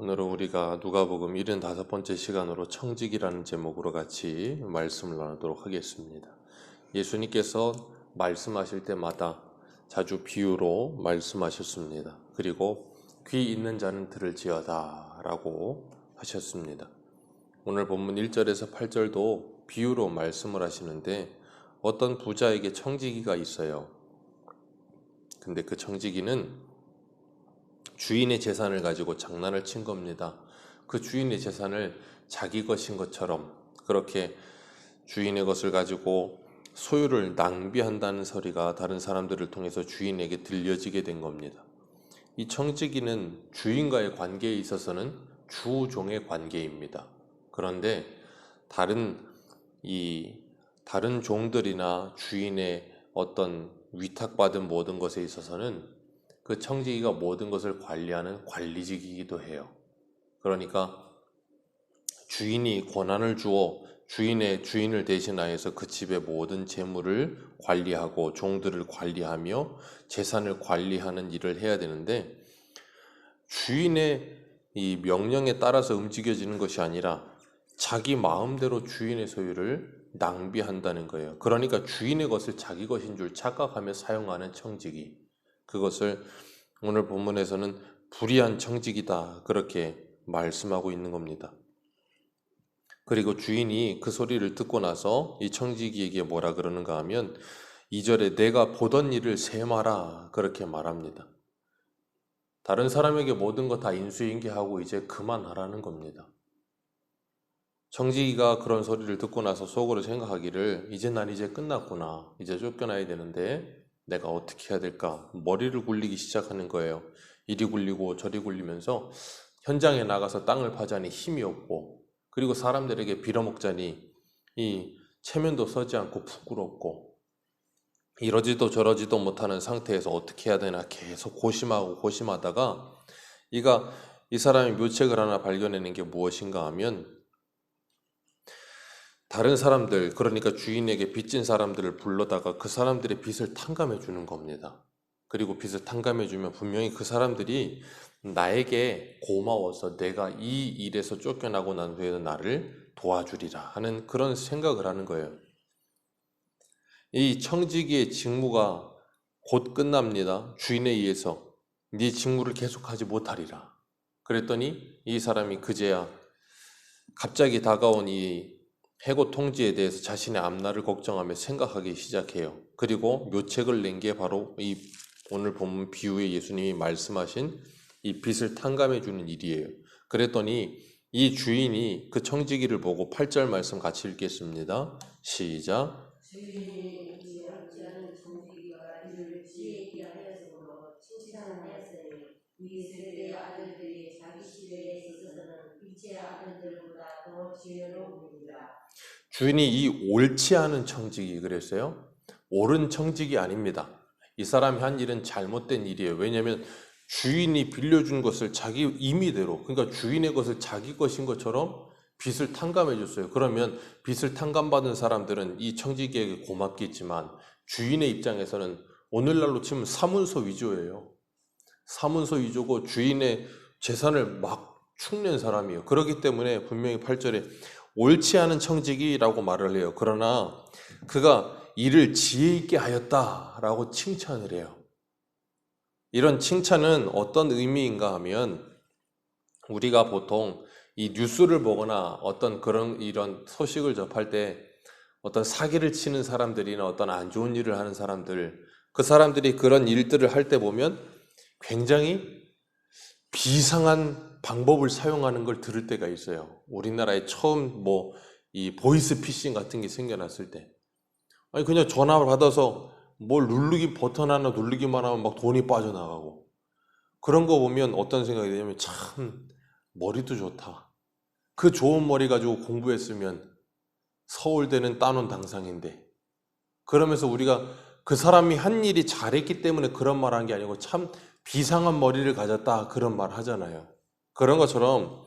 오늘은 우리가 누가복음 75번째 시간으로 청직이라는 제목으로 같이 말씀을 나누도록 하겠습니다. 예수님께서 말씀하실 때마다 자주 비유로 말씀하셨습니다. 그리고 귀 있는 자는 들을지어다 라고 하셨습니다. 오늘 본문 1절에서 8절도 비유로 말씀을 하시는데 어떤 부자에게 청지기가 있어요. 근데 그 청지기는 주인의 재산을 가지고 장난을 친 겁니다. 그 주인의 재산을 자기 것인 것처럼 그렇게 주인의 것을 가지고 소유를 낭비한다는 소리가 다른 사람들을 통해서 주인에게 들려지게 된 겁니다. 이 청지기는 주인과의 관계에 있어서는 주종의 관계입니다. 그런데 다른 이 다른 종들이나 주인의 어떤 위탁받은 모든 것에 있어서는 그 청지기가 모든 것을 관리하는 관리직이기도 해요. 그러니까 주인이 권한을 주어 주인의 주인을 대신하여서 그 집의 모든 재물을 관리하고 종들을 관리하며 재산을 관리하는 일을 해야 되는데 주인의 이 명령에 따라서 움직여지는 것이 아니라 자기 마음대로 주인의 소유를 낭비한다는 거예요. 그러니까 주인의 것을 자기 것인 줄 착각하며 사용하는 청지기. 그것을 오늘 본문에서는 불의한 청직이다. 그렇게 말씀하고 있는 겁니다. 그리고 주인이 그 소리를 듣고 나서 이 청지기에게 뭐라 그러는가 하면 2절에 내가 보던 일을 세마라 그렇게 말합니다. 다른 사람에게 모든 거 다 인수인계하고 이제 그만하라는 겁니다. 청지기가 그런 소리를 듣고 나서 속으로 생각하기를 이제 난 이제 끝났구나. 이제 쫓겨나야 되는데 내가 어떻게 해야 될까? 머리를 굴리기 시작하는 거예요. 이리 굴리고 저리 굴리면서 현장에 나가서 땅을 파자니 힘이 없고 그리고 사람들에게 빌어먹자니 이 체면도 서지 않고 부끄럽고 이러지도 저러지도 못하는 상태에서 어떻게 해야 되나 계속 고심하고 고심하다가 이가 이 사람이 묘책을 하나 발견해낸 게 무엇인가 하면 다른 사람들 그러니까 주인에게 빚진 사람들을 불러다가 그 사람들의 빚을 탕감해 주는 겁니다. 그리고 빚을 탕감해 주면 분명히 그 사람들이 나에게 고마워서 내가 이 일에서 쫓겨나고 난 후에는 나를 도와주리라 하는 그런 생각을 하는 거예요. 이 청지기의 직무가 곧 끝납니다. 주인에 의해서 네 직무를 계속하지 못하리라. 그랬더니 이 사람이 그제야 갑자기 다가온 이 해고 통지에 대해서 자신의 앞날을 걱정하며 생각하기 시작해요. 그리고 묘책을 낸 게 바로 이 오늘 본문 비유에 예수님이 말씀하신 이 빚을 탕감해 주는 일이에요. 그랬더니 이 주인이 그 청지기를 보고 8절 말씀 같이 읽겠습니다. 시작. 주인이 이 어찌하는 정직이가 이를 지혜있게 하였으므로 칭찬하였으니 이 세대의 아들들이 자기 시대에 있어서는 일체 아들들보다 더 지혜로우니라. 주인이 이 옳지 않은 청직이 그랬어요. 옳은 청직이 아닙니다. 이 사람이 한 일은 잘못된 일이에요. 왜냐하면 주인이 빌려준 것을 자기 임의대로, 그러니까 주인의 것을 자기 것인 것처럼 빚을 탕감해 줬어요. 그러면 빚을 탕감받은 사람들은 이 청지기에게 고맙겠지만 주인의 입장에서는 오늘날로 치면 사문서 위조예요. 사문서 위조고 주인의 재산을 막 축낸 사람이에요. 그렇기 때문에 분명히 8절에 옳지 않은 청지기라고 말을 해요. 그러나 그가 이를 지혜 있게 하였다라고 칭찬을 해요. 이런 칭찬은 어떤 의미인가 하면 우리가 보통 이 뉴스를 보거나 어떤 그런 이런 소식을 접할 때 어떤 사기를 치는 사람들이나 어떤 안 좋은 일을 하는 사람들 그 사람들이 그런 일들을 할 때 보면 굉장히 비상한 방법을 사용하는 걸 들을 때가 있어요. 우리나라에 처음 뭐 이 보이스 피싱 같은 게 생겨났을 때 아니 그냥 전화를 받아서 뭘 누르기 버튼 하나 누르기만 하면 막 돈이 빠져나가고 그런 거 보면 어떤 생각이 드냐면 참 머리도 좋다. 그 좋은 머리 가지고 공부했으면 서울대는 따놓은 당상인데 그러면서 우리가 그 사람이 한 일이 잘했기 때문에 그런 말 한 게 아니고 참 비상한 머리를 가졌다 그런 말 하잖아요. 그런 것처럼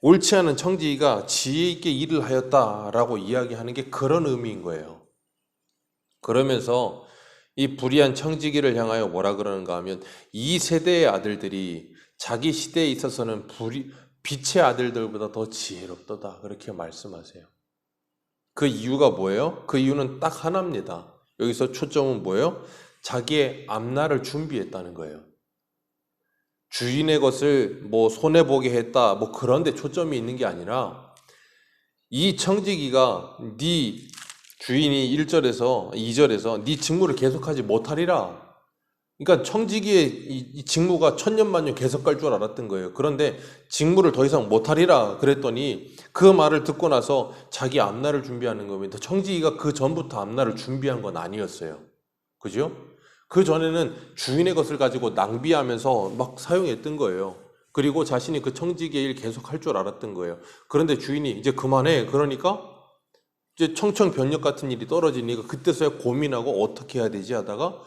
옳지 않은 청지기가 지혜 있게 일을 하였다라고 이야기하는 게 그런 의미인 거예요. 그러면서 이 불의한 청지기를 향하여 뭐라 그러는가 하면 이 세대의 아들들이 자기 시대에 있어서는 불이, 빛의 아들들보다 더 지혜롭도다. 그렇게 말씀하세요. 그 이유가 뭐예요? 그 이유는 딱 하나입니다. 여기서 초점은 뭐예요? 자기의 앞날을 준비했다는 거예요. 주인의 것을 뭐 손해 보게 했다. 뭐 그런데 초점이 있는 게 아니라 이 청지기가 네 주인이 1절에서 2절에서 네 직무를 계속하지 못하리라. 그러니까 청지기의 이, 이 직무가 천년만년 계속 갈 줄 알았던 거예요. 그런데 직무를 더 이상 못하리라 그랬더니 그 말을 듣고 나서 자기 앞날을 준비하는 겁니다. 청지기가 그 전부터 앞날을 준비한 건 아니었어요. 그죠? 그 전에는 주인의 것을 가지고 낭비하면서 막 사용했던 거예요. 그리고 자신이 그 청지기의 일 계속 할 줄 알았던 거예요. 그런데 주인이 이제 그만해. 그러니까 이제 청천벽력 같은 일이 떨어지니까 그때서야 고민하고 어떻게 해야 되지 하다가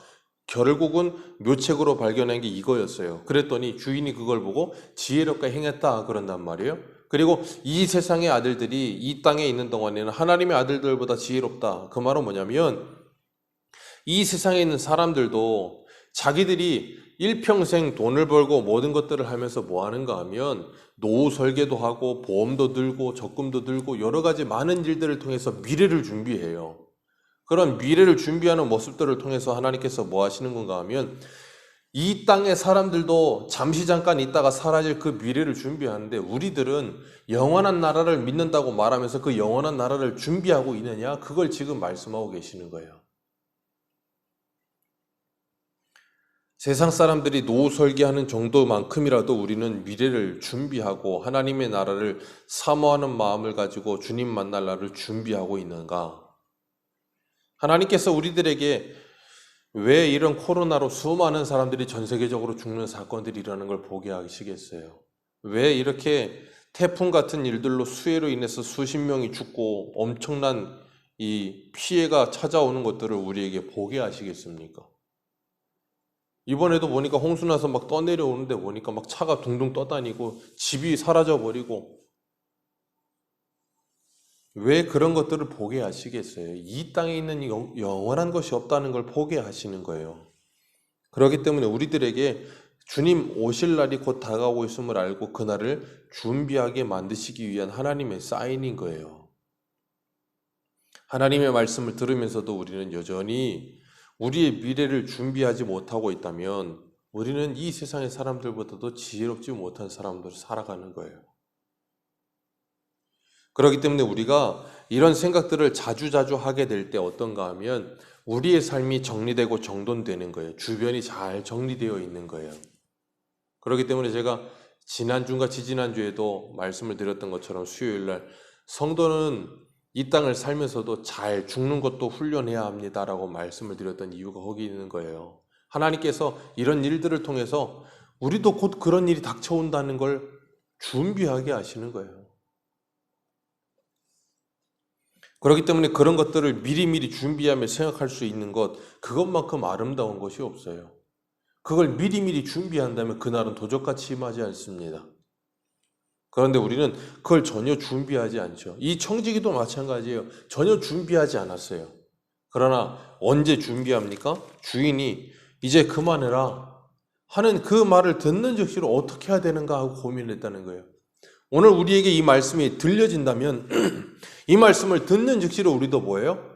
결국은 묘책으로 발견한 게 이거였어요. 그랬더니 주인이 그걸 보고 지혜롭게 행했다 그런단 말이에요. 그리고 이 세상의 아들들이 이 땅에 있는 동안에는 하나님의 아들들보다 지혜롭다. 그 말은 뭐냐면 이 세상에 있는 사람들도 자기들이 일평생 돈을 벌고 모든 것들을 하면서 뭐 하는가 하면 노후 설계도 하고 보험도 들고 적금도 들고 여러 가지 많은 일들을 통해서 미래를 준비해요. 그런 미래를 준비하는 모습들을 통해서 하나님께서 뭐 하시는 건가 하면 이 땅의 사람들도 잠시 잠깐 있다가 사라질 그 미래를 준비하는데 우리들은 영원한 나라를 믿는다고 말하면서 그 영원한 나라를 준비하고 있느냐? 그걸 지금 말씀하고 계시는 거예요. 세상 사람들이 노후 설계하는 정도만큼이라도 우리는 미래를 준비하고 하나님의 나라를 사모하는 마음을 가지고 주님 만날 날을 준비하고 있는가? 하나님께서 우리들에게 왜 이런 코로나로 수많은 사람들이 전 세계적으로 죽는 사건들이 일어나는 걸 보게 하시겠어요? 왜 이렇게 태풍 같은 일들로 수해로 인해서 수십 명이 죽고 엄청난 이 피해가 찾아오는 것들을 우리에게 보게 하시겠습니까? 이번에도 보니까 홍수 나서 막 떠내려오는데 보니까 막 차가 둥둥 떠다니고 집이 사라져 버리고 왜 그런 것들을 보게 하시겠어요? 이 땅에 있는 영, 영원한 것이 없다는 걸 보게 하시는 거예요. 그렇기 때문에 우리들에게 주님 오실 날이 곧 다가오고 있음을 알고 그날을 준비하게 만드시기 위한 하나님의 사인인 거예요. 하나님의 말씀을 들으면서도 우리는 여전히 우리의 미래를 준비하지 못하고 있다면 우리는 이 세상의 사람들보다도 지혜롭지 못한 사람들을 살아가는 거예요. 그렇기 때문에 우리가 이런 생각들을 자주자주 하게 될 때 어떤가 하면 우리의 삶이 정리되고 정돈되는 거예요. 주변이 잘 정리되어 있는 거예요. 그렇기 때문에 제가 지난주인가 지지난주에도 말씀을 드렸던 것처럼 수요일 날 성도는 이 땅을 살면서도 잘 죽는 것도 훈련해야 합니다라고 말씀을 드렸던 이유가 거기 있는 거예요. 하나님께서 이런 일들을 통해서 우리도 곧 그런 일이 닥쳐온다는 걸 준비하게 하시는 거예요. 그렇기 때문에 그런 것들을 미리미리 준비하며 생각할 수 있는 것, 그것만큼 아름다운 것이 없어요. 그걸 미리미리 준비한다면 그날은 도적같이 임하지 않습니다. 그런데 우리는 그걸 전혀 준비하지 않죠. 이 청지기도 마찬가지예요. 전혀 준비하지 않았어요. 그러나 언제 준비합니까? 주인이 이제 그만해라 하는 그 말을 듣는 즉시로 어떻게 해야 되는가 하고 고민했다는 거예요. 오늘 우리에게 이 말씀이 들려진다면 이 말씀을 듣는 즉시로 우리도 뭐예요?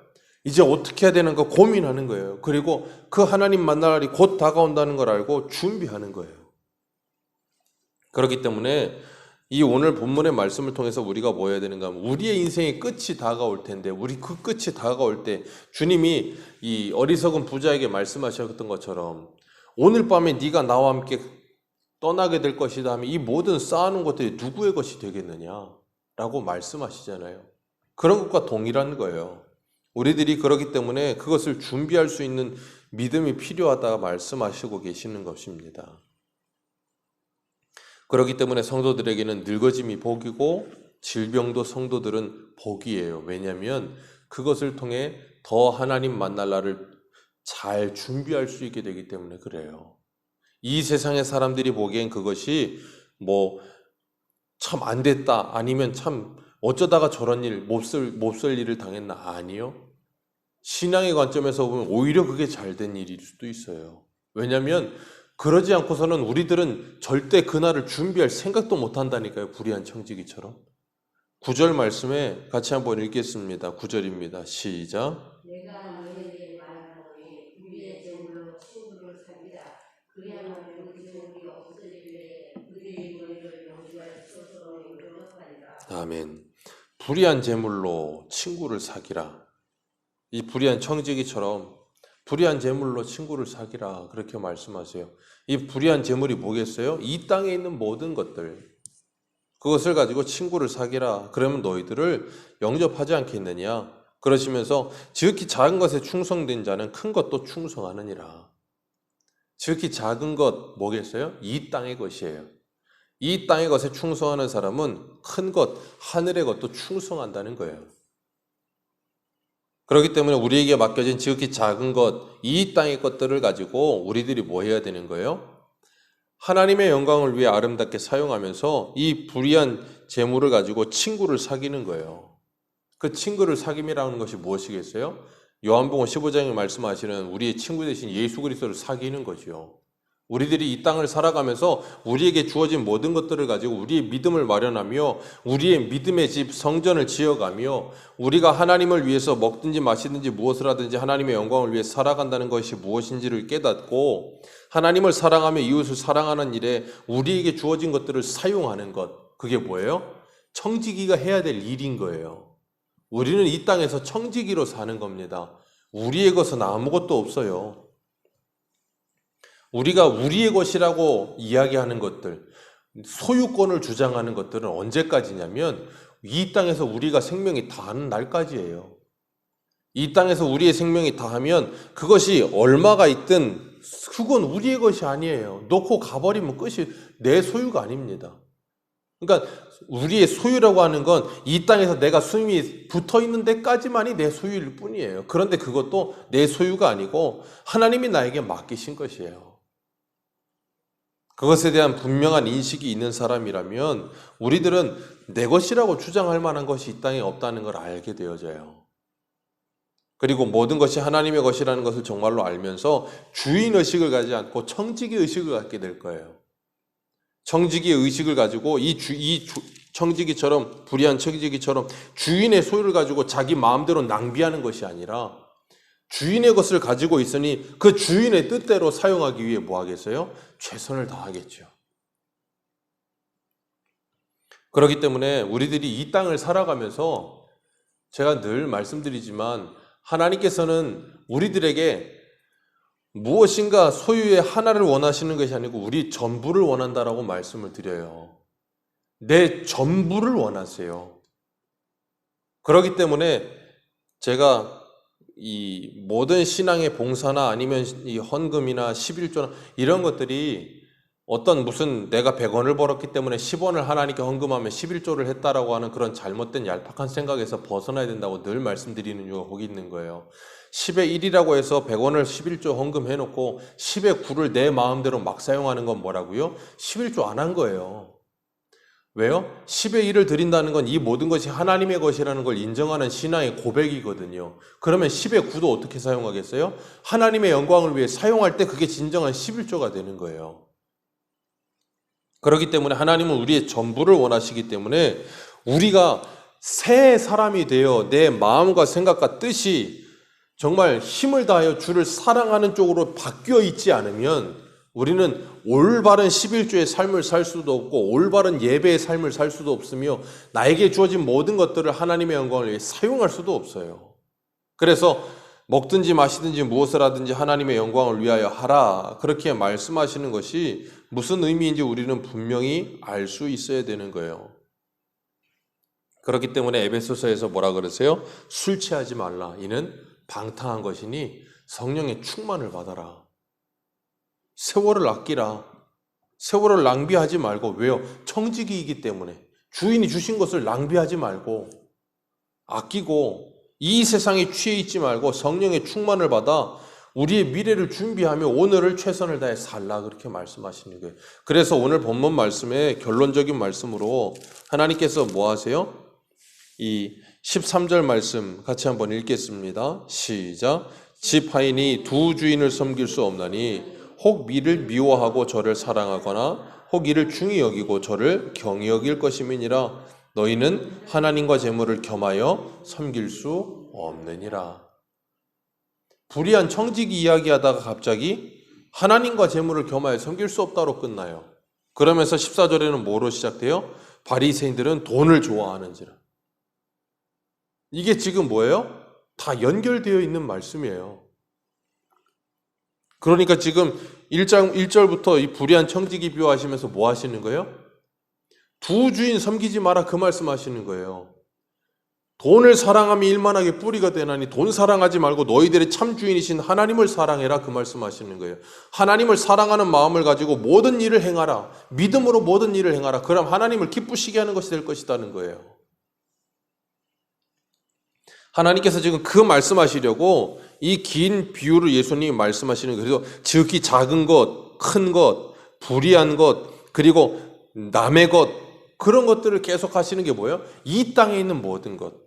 이제 어떻게 해야 되는가 고민하는 거예요. 그리고 그 하나님 만날 날이 곧 다가온다는 걸 알고 준비하는 거예요. 그렇기 때문에 이 오늘 본문의 말씀을 통해서 우리가 뭐 해야 되는가 하면 우리의 인생의 끝이 다가올 텐데 우리 그 끝이 다가올 때 주님이 이 어리석은 부자에게 말씀하셨던 것처럼 오늘 밤에 네가 나와 함께 떠나게 될 것이다 하면 이 모든 쌓아놓은 것들이 누구의 것이 되겠느냐 라고 말씀하시잖아요. 그런 것과 동일한 거예요. 우리들이 그렇기 때문에 그것을 준비할 수 있는 믿음이 필요하다 말씀하시고 계시는 것입니다. 그렇기 때문에 성도들에게는 늙어짐이 복이고 질병도 성도들은 복이에요. 왜냐하면 그것을 통해 더 하나님 만날 날을 잘 준비할 수 있게 되기 때문에 그래요. 이 세상의 사람들이 보기엔 그것이 뭐 참 안 됐다 아니면 참 어쩌다가 저런 일 몹쓸 몹쓸 일을 당했나 아니요. 신앙의 관점에서 보면 오히려 그게 잘 된 일일 수도 있어요. 왜냐하면 그러지 않고서는 우리들은 절대 그날을 준비할 생각도 못 한다니까요. 불의한 청지기처럼. 구절 말씀에 같이 한번 읽겠습니다. 구절입니다 시작. 아멘. 불의한 제물로 친구를 사귀라. 이 불의한 청지기처럼 불의한 제물로 친구를 사귀라. 그렇게 말씀하세요. 이 불의한 제물이 뭐겠어요? 이 땅에 있는 모든 것들. 그것을 가지고 친구를 사귀라. 그러면 너희들을 영접하지 않겠느냐? 그러시면서 지극히 작은 것에 충성된 자는 큰 것도 충성하느니라. 지극히 작은 것 뭐겠어요? 이 땅의 것이에요. 이 땅의 것에 충성하는 사람은 큰 것, 하늘의 것도 충성한다는 거예요. 그렇기 때문에 우리에게 맡겨진 지극히 작은 것, 이 땅의 것들을 가지고 우리들이 뭐 해야 되는 거예요? 하나님의 영광을 위해 아름답게 사용하면서 이 불의한 재물을 가지고 친구를 사귀는 거예요. 그 친구를 사귐이라는 것이 무엇이겠어요? 요한복음 15장에 말씀하시는 우리의 친구 대신 예수 그리스도를 사귀는 거지요. 우리들이 이 땅을 살아가면서 우리에게 주어진 모든 것들을 가지고 우리의 믿음을 마련하며 우리의 믿음의 집 성전을 지어가며 우리가 하나님을 위해서 먹든지 마시든지 무엇을 하든지 하나님의 영광을 위해 살아간다는 것이 무엇인지를 깨닫고 하나님을 사랑하며 이웃을 사랑하는 일에 우리에게 주어진 것들을 사용하는 것 그게 뭐예요? 청지기가 해야 될 일인 거예요. 우리는 이 땅에서 청지기로 사는 겁니다. 우리의 것은 아무것도 없어요. 우리가 우리의 것이라고 이야기하는 것들, 소유권을 주장하는 것들은 언제까지냐면 이 땅에서 우리가 생명이 다하는 날까지예요. 이 땅에서 우리의 생명이 다하면 그것이 얼마가 있든 그건 우리의 것이 아니에요. 놓고 가버리면 끝이 내 소유가 아닙니다. 그러니까 우리의 소유라고 하는 건 이 땅에서 내가 숨이 붙어 있는 데까지만이 내 소유일 뿐이에요. 그런데 그것도 내 소유가 아니고 하나님이 나에게 맡기신 것이에요. 그것에 대한 분명한 인식이 있는 사람이라면 우리들은 내 것이라고 주장할 만한 것이 이 땅에 없다는 걸 알게 되어져요. 그리고 모든 것이 하나님의 것이라는 것을 정말로 알면서 주인 의식을 가지지 않고 청지기 의식을 갖게 될 거예요. 청지기의 의식을 가지고 이, 주, 이 주, 청지기처럼 불의한 청지기처럼 주인의 소유를 가지고 자기 마음대로 낭비하는 것이 아니라 주인의 것을 가지고 있으니 그 주인의 뜻대로 사용하기 위해 뭐 하겠어요? 최선을 다하겠죠. 그렇기 때문에 우리들이 이 땅을 살아가면서 제가 늘 말씀드리지만 하나님께서는 우리들에게 무엇인가 소유의 하나를 원하시는 것이 아니고 우리 전부를 원한다라고 말씀을 드려요. 내 전부를 원하세요. 그렇기 때문에 제가 이 모든 신앙의 봉사나 아니면 이 헌금이나 11조나 이런 것들이 어떤 무슨 내가 100원을 벌었기 때문에 10원을 하나님께 헌금하면 11조를 했다라고 하는 그런 잘못된 얄팍한 생각에서 벗어나야 된다고 늘 말씀드리는 이유가 거기 있는 거예요. 10의 1이라고 해서 100원을 11조 헌금해 놓고 10의 9를 내 마음대로 막 사용하는 건 뭐라고요? 11조 안 한 거예요. 왜요? 10의 1을 드린다는 건 이 모든 것이 하나님의 것이라는 걸 인정하는 신앙의 고백이거든요. 그러면 10의 9도 어떻게 사용하겠어요? 하나님의 영광을 위해 사용할 때 그게 진정한 11조가 되는 거예요. 그렇기 때문에 하나님은 우리의 전부를 원하시기 때문에 우리가 새 사람이 되어 내 마음과 생각과 뜻이 정말 힘을 다하여 주를 사랑하는 쪽으로 바뀌어 있지 않으면 우리는 올바른 11조의 삶을 살 수도 없고 올바른 예배의 삶을 살 수도 없으며 나에게 주어진 모든 것들을 하나님의 영광을 위해 사용할 수도 없어요. 그래서 먹든지 마시든지 무엇을 하든지 하나님의 영광을 위하여 하라. 그렇게 말씀하시는 것이 무슨 의미인지 우리는 분명히 알 수 있어야 되는 거예요. 그렇기 때문에 에베소서에서 뭐라 그러세요? 술 취하지 말라. 이는 방탕한 것이니 성령의 충만을 받아라. 세월을 아끼라. 세월을 낭비하지 말고 왜요? 청지기이기 때문에 주인이 주신 것을 낭비하지 말고 아끼고 이 세상에 취해 있지 말고 성령의 충만을 받아 우리의 미래를 준비하며 오늘을 최선을 다해 살라 그렇게 말씀하시는 거예요. 그래서 오늘 본문 말씀의 결론적인 말씀으로 하나님께서 뭐 하세요? 이 13절 말씀 같이 한번 읽겠습니다. 시작. 집 하인이 두 주인을 섬길 수 없나니 혹 미를 미워하고 저를 사랑하거나 혹 이를 중히 여기고 저를 경히 여길 것임이니라 너희는 하나님과 재물을 겸하여 섬길 수 없느니라. 불의한 청지기 이야기하다가 갑자기 하나님과 재물을 겸하여 섬길 수 없다로 끝나요. 그러면서 14절에는 뭐로 시작돼요? 바리새인들은 돈을 좋아하는지라. 이게 지금 뭐예요? 다 연결되어 있는 말씀이에요. 그러니까 지금 1장 1절부터 이 불의한 청지기 비유하시면서 뭐 하시는 거예요? 두 주인 섬기지 마라 그 말씀 하시는 거예요. 돈을 사랑함이 일만하게 뿌리가 되나니 돈 사랑하지 말고 너희들의 참 주인이신 하나님을 사랑해라 그 말씀 하시는 거예요. 하나님을 사랑하는 마음을 가지고 모든 일을 행하라. 믿음으로 모든 일을 행하라. 그럼 하나님을 기쁘시게 하는 것이 될 것이다는 거예요. 하나님께서 지금 그 말씀하시려고 이 긴 비유를 예수님이 말씀하시는. 그래서 지극히 작은 것, 큰 것, 불의한 것, 그리고 남의 것, 그런 것들을 계속 하시는 게 뭐예요? 이 땅에 있는 모든 것.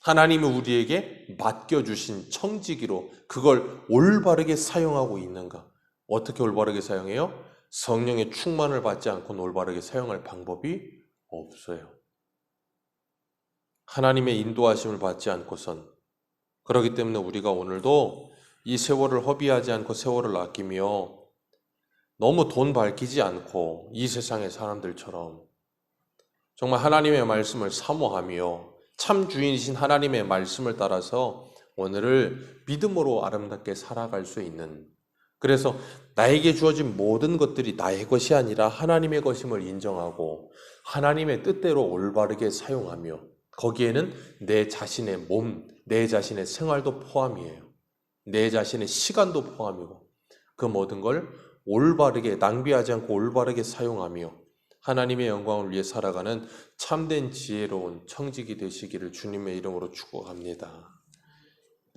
하나님이 우리에게 맡겨 주신 청지기로 그걸 올바르게 사용하고 있는가? 어떻게 올바르게 사용해요? 성령의 충만을 받지 않고는 올바르게 사용할 방법이 없어요. 하나님의 인도하심을 받지 않고선 그렇기 때문에 우리가 오늘도 이 세월을 허비하지 않고 세월을 아끼며 너무 돈 밝히지 않고 이 세상의 사람들처럼 정말 하나님의 말씀을 사모하며 참 주인이신 하나님의 말씀을 따라서 오늘을 믿음으로 아름답게 살아갈 수 있는 그래서 나에게 주어진 모든 것들이 나의 것이 아니라 하나님의 것임을 인정하고 하나님의 뜻대로 올바르게 사용하며 거기에는 내 자신의 몸, 내 자신의 생활도 포함이에요. 내 자신의 시간도 포함이고 그 모든 걸 올바르게 낭비하지 않고 올바르게 사용하며 하나님의 영광을 위해 살아가는 참된 지혜로운 청직이 되시기를 주님의 이름으로 축복합니다.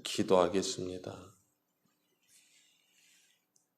기도하겠습니다.